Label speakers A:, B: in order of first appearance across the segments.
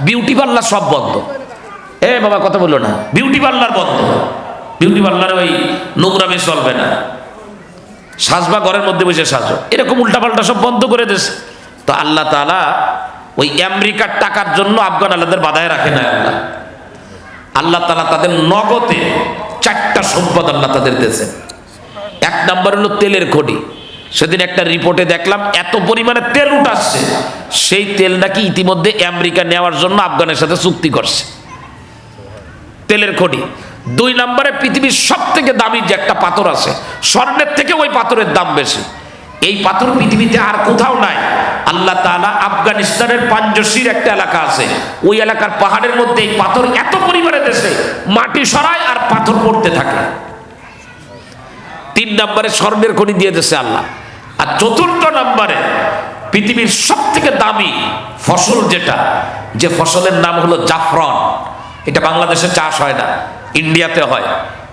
A: Beauty parlour সব বন্ধ। এ বাবা, কথা বলল না। বিউটি পার্লার বন্ধ। বিউটি পার্লার ওই নোংরামে চলবে না। সাজবা ঘরের মধ্যে বসে সাজো। এরকম উল্টাপাল্টা সব বন্ধ করে দিয়েছে। তো আল্লাহ তালা ওই আমেরিকার টাকার জন্য আফগান আল্লাহদের বাধায় রাখে না আল্লাহ। আল্লাহ তালা তাদের নগদে চারটা সম্পদ আল্লাহ তাদের দিয়েছে এক নম্বর হলো তেলের খনি। সেদিন একটা রিপোর্টে দেখলাম, এত পরিমাণে তেল উঠাচ্ছে। সেই তেল নাকি ইতিমধ্যে আমেরিকা নেওয়ার জন্য আফগানের সাথে চুক্তি করছে। তেলের খনি। দুই নম্বরে পৃথিবীর সব থেকে দামি যে একটা পাথর আছে, স্বর্ণের থেকে ওই পাথরের দাম বেশি। এই পাথর পৃথিবীতে আর কোথাও নাই। আল্লাহ তাআলা আফগানিস্তানের পাঞ্জসির একটা এলাকা আছে। ওই এলাকার পাহাড়ের মধ্যে এই পাথর এত পরিমাণে দেশে মাটি সরায় আর পাথর পড়তে থাকে। তিন নম্বরে স্বর্ণের খনি দিয়ে দিয়েছে আল্লাহ। চতুর্থ নম্বরে পৃথিবীর সব থেকে দামি ফসল যেটা, যে ফসলের নাম হলো জাফরন। এটা বাংলাদেশে চাষ হয় না, ইন্ডিয়াতে হয়।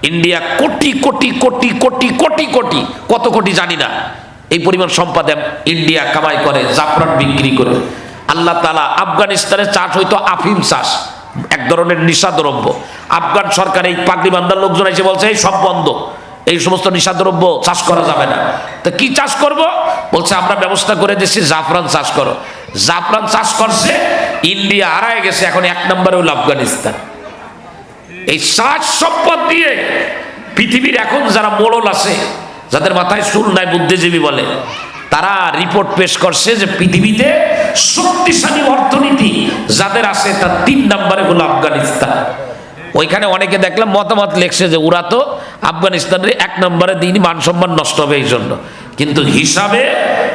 A: ইন্ডিয়া কোটি কোটি কোটি কোটি কোটি কোটি, কত কোটি জানি না। এই পরিমাণ সম্পদ ইন্ডিয়া কামাই করে, জাফরান বিক্রি করে। আল্লাহ তালা আফগানিস্তানে চাষ হইতো আফিম চাষ, এক ধরনের নিশা দ্রব্য আফগান সরকার এই পাগড়ি বান্দার লোকজন এসে বলছে, এই সব বন্ধ। এই সমস্ত নিশাদ্রব্য চাষ করা যাবে না। তো কি চাষ করব? বলছে, আমরা ব্যবস্থা করে দিচ্ছি জাফরান চাষ করো। জাফরান চাষ করছে, ইন্ডিয়া হারায় গেছে, এখন এক নম্বরে হলো আফগানিস্তান। এই সাজ সম্পদ দিয়ে পৃথিবীর এখন যারা মোড়ল আছে, যাদের মাথায় চুল নাই, বুদ্ধিজীবী বলে, তারা রিপোর্ট পেশ করছে যে পৃথিবীতে শক্তিশালী অর্থনীতি যাদের আছে, তার তিন নম্বরে হলো আফগানিস্তান। ওইখানে অনেকে দেখলাম মতামত লেখছে যে ওরা তো আফগানিস্তানের এক নম্বরে দিন মান সম্মান নষ্ট হবে এই জন্য। কিন্তু হিসাবে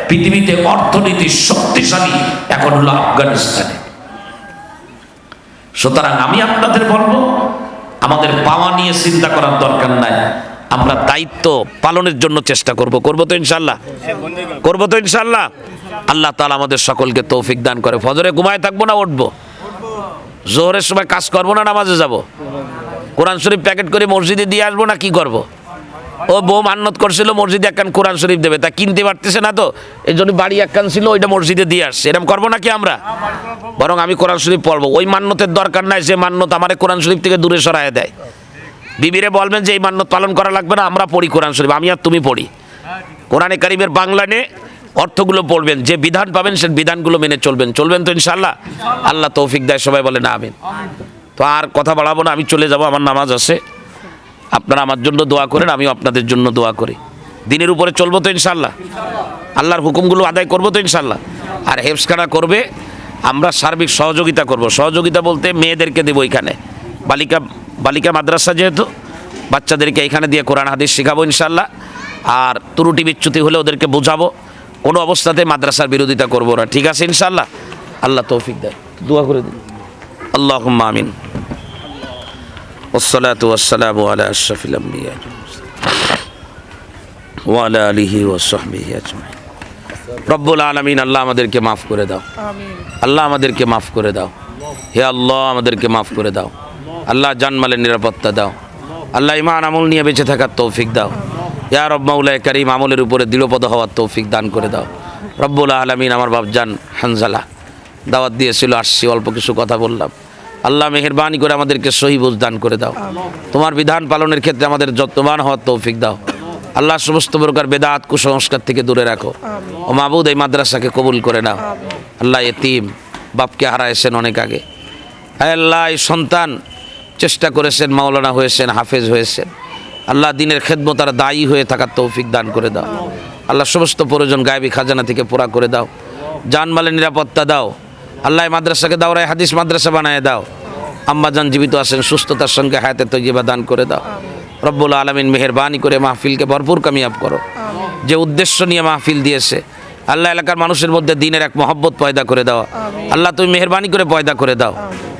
A: পৃথিবীতে অর্থনীতি শক্তিশালী এখন হলো আফগানিস্তানে। সুতরাং আমি আপনাদের বলব, আমাদের পাওয়া নিয়ে চিন্তা করার দরকার নাই। আমরা দায়িত্ব পালনের জন্য চেষ্টা করব। করব তো ইনশাল্লাহ করব তো ইনশাল্লাহ আল্লাহ তাআলা আমাদের সকলকে তৌফিক দান করে। ফজরে ঘুমায় থাকব না, উঠবো? জোহরের সময় কাজ করব না, নামাজে যাব? কোরআন শরীফ প্যাকেট করে মসজিদে দিয়ে আসব না কি করব। ও বউ মান্নত করছিল, মসজিদে একখান কোরআন শরীফ দেবে। তা কিনতে পারতেছে না তো? এই জন্য বাড়ি একখান ছিল, ওইটা মসজিদে দিয়ে আসছে। এরকম করব নাকি আমরা? বরং আমি কোরআন শরীফ পড়ব। ওই মান্যতের দরকার নাই, যে মান্যত আমার কোরআন শরীফ থেকে দূরে সরায় দেয়। বিবিরে বলবেন যে, এই মান্যত পালন করা লাগবে না, আমরা পড়ি কোরআন শরীফ, আমি আর তুমি পড়ি। কোরআনে কারিমের বাংলা নে অর্থগুলো পড়বেন, যে বিধান পাবেন, সে বিধানগুলো মেনে চলবেন। চলবেন তো ইনশাল্লাহ আল্লাহ তৌফিক দেয়, সবাই বলে না আমিন। তো আর কথা বাড়াবো না, আমি চলে যাব, আমার নামাজ আছে। আপনারা আমার জন্য দোয়া করেন, আমিও আপনাদের জন্য দোয়া করি। দিনের উপরে চলবো তো ইনশাল্লাহ আল্লাহর হুকুমগুলো আদায় করব তো ইনশাল্লাহ আর হেফসখানা করবে, আমরা সার্বিক সহযোগিতা করব। সহযোগিতা বলতে মেয়েদেরকে দেবো এখানে। বালিকা বালিকা মাদ্রাসা যেহেতু, বাচ্চাদেরকে এখানে দিয়ে কোরআন, হাদিস শেখাবো ইনশাল্লাহ আর ত্রুটি বিচ্যুতি হলে ওদেরকে বোঝাবো। কোনো অবস্থাতে মাদ্রাসার বিরোধিতা করব না। ঠিক আছে ইনশাল্লাহ আল্লাহ তৌফিক দেয়। দোয়া করে দিন। আল্লাহ আমিন والصلاة والسلام على أشرف الأنبياء وعلى آله وصحبه أجمعين রব্বুল আলমিন আল্লাহ আমাদেরকে মাফ করে দাও আল্লাহ আমাদেরকে মাফ করে দাও হে আল্লাহ আমাদেরকে মাফ করে দাও আল্লাহ জানমালের নিরাপত্তা দাও আল্লাহ ইমান আমল নিয়ে বেঁচে থাকার তৌফিক দাও ইয়া রব্বাউল্লাহ করিম আমলের উপরে দৃঢ়পদ হওয়ার তৌফিক দান করে দাও রব্বুল আলমিন আমার বাপজান হানজালা দাওয়াত দিয়েছিল আসছি অল্প কিছু কথা বললাম। আল্লাহ মেহরবানি করে আমাদেরকে সহি দান করে দাও। তোমার বিধান পালনের ক্ষেত্রে আমাদের যত্নবান হওয়ার তৌফিক দাও। আল্লাহ সমস্ত প্রকার বেদাত কুসংস্কার থেকে দূরে রাখো। ও মাহবুদ এই মাদ্রাসাকে কবুল করে নাও। আল্লাহ এতিম বাপকে হারাইছেন অনেক আগে। হ্যাঁ আল্লাহ এই সন্তান চেষ্টা করেছেন মাওলানা হয়েছেন হাফেজ হয়েছেন। আল্লাহ দিনের খেদমত তারা দায়ী হয়ে থাকার তৌফিক দান করে দাও। আল্লাহ সমস্ত প্রয়োজন গায়েবী খাজানা থেকে পোড়া করে দাও। জানমালের নিরাপত্তা দাও। আল্লাহ মাদ্রাসাকে দাও রায় হাদিস মাদ্রাসা বানায় দাও। আম্মাজান জীবিত আছেন, সুস্থতার সঙ্গে হায়াতে তৈবা দান করে দাও। রব্বুল আলমিন মেহরবানি করে মাহফিলকে ভরপুর কামিয়াব করো। যে উদ্দেশ্য নিয়ে মাহফিল দিয়েছে, আল্লাহ এলাকার মানুষের মধ্যে দিনের এক মহব্বত পয়দা করে দাও। আল্লাহ তুমি মেহরবানি করে পয়দা করে দাও।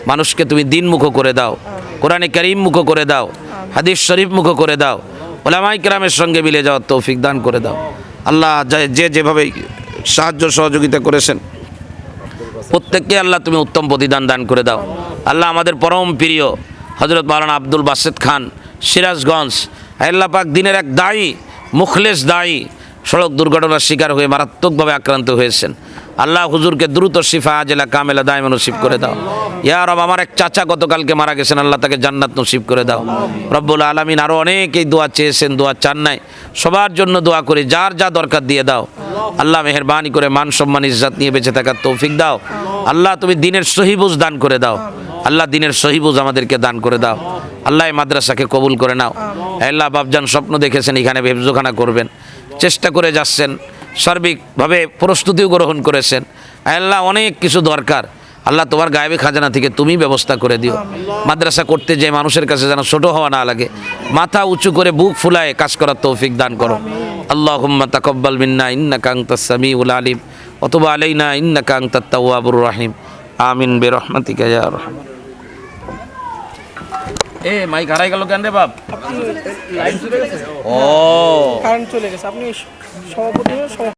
A: মানুষকে তুমি দিন মুখ করে দাও। কোরআনে করিম মুখ করে দাও। হাদিস শরীফ মুখ করে দাও। ওলামাই কেরামের সঙ্গে মিলে যাওয়ার তৌফিক দান করে দাও। আল্লাহ যে যেভাবে সাহায্য সহযোগিতা করেছেন প্রত্যেককে আল্লাহ তুমি উত্তম প্রতিদান দান করে দাও। আল্লাহ আমাদের পরম প্রিয় হজরত মালানা আব্দুল বাসেদ খান, সিরাজগঞ্জ আল্লাহ পাক দিনের এক দায়ী মুখলেশ দায়ী, সড়ক দুর্ঘটনার শিকার হয়ে মারাত্মকভাবে আক্রান্ত হয়েছেন। আল্লাহ হুজুরকে দ্রুত শিফা আজেলা কামেলা দায় নসিব করে দাও। ইয়া রব, আমার এক চাচা গতকালকে মারা গেছেন, আল্লাহ তাকে জান্নাত নসিব করে দাও। রব্বুল আলমিন আরও অনেকেই দোয়া চেয়েছেন, দোয়া চান নাই। সবার জন্য দোয়া করি, যার যা দরকার দিয়ে দাও। আল্লাহ মেহরবানি করে মান সম্মান, ইজ্জাত নিয়ে বেঁচে থাকার তৌফিক দাও। আল্লাহ তুমি দিনের সহিবুজ দান করে দাও। আল্লাহ দিনের সহিবুজ আমাদেরকে দান করে দাও। আল্লাহ মাদ্রাসাকে কবুল করে নাও। আল্লাহ বাবজান স্বপ্ন দেখেছেন, এখানে ভেবজোখানা করবেন। চেষ্টা করে যাচ্ছেন। সার্বিকভাবে প্রস্তুতিও গ্রহণ করেছেন। আল্লাহ অনেক কিছু দরকার। আল্লাহ তোমার গায়েবী খাজানা থেকে তুমি ব্যবস্থা করে দিও। মাদ্রাসা করতে যে মানুষের কাছে যেন ছোট হওয়া না লাগে। মাথা উঁচু করে বুক ফুলায় কাজ করার তৌফিক দান করো। আল্লাহ হুম্মা তাকব্বাল মিন্না ইন্না কাংতা সামি সামিউল আলিম। অথবা আলাইনা ইন্না কাংতা তাওয়াবুর রাহিম। আমিন বে রহমাতিকা ইয়া রহমান। এ মাইক হারাই গেল কেন রে বাপ? ও।
B: কারেন্ট চলে গেছে। আপনি সভাপতি সভা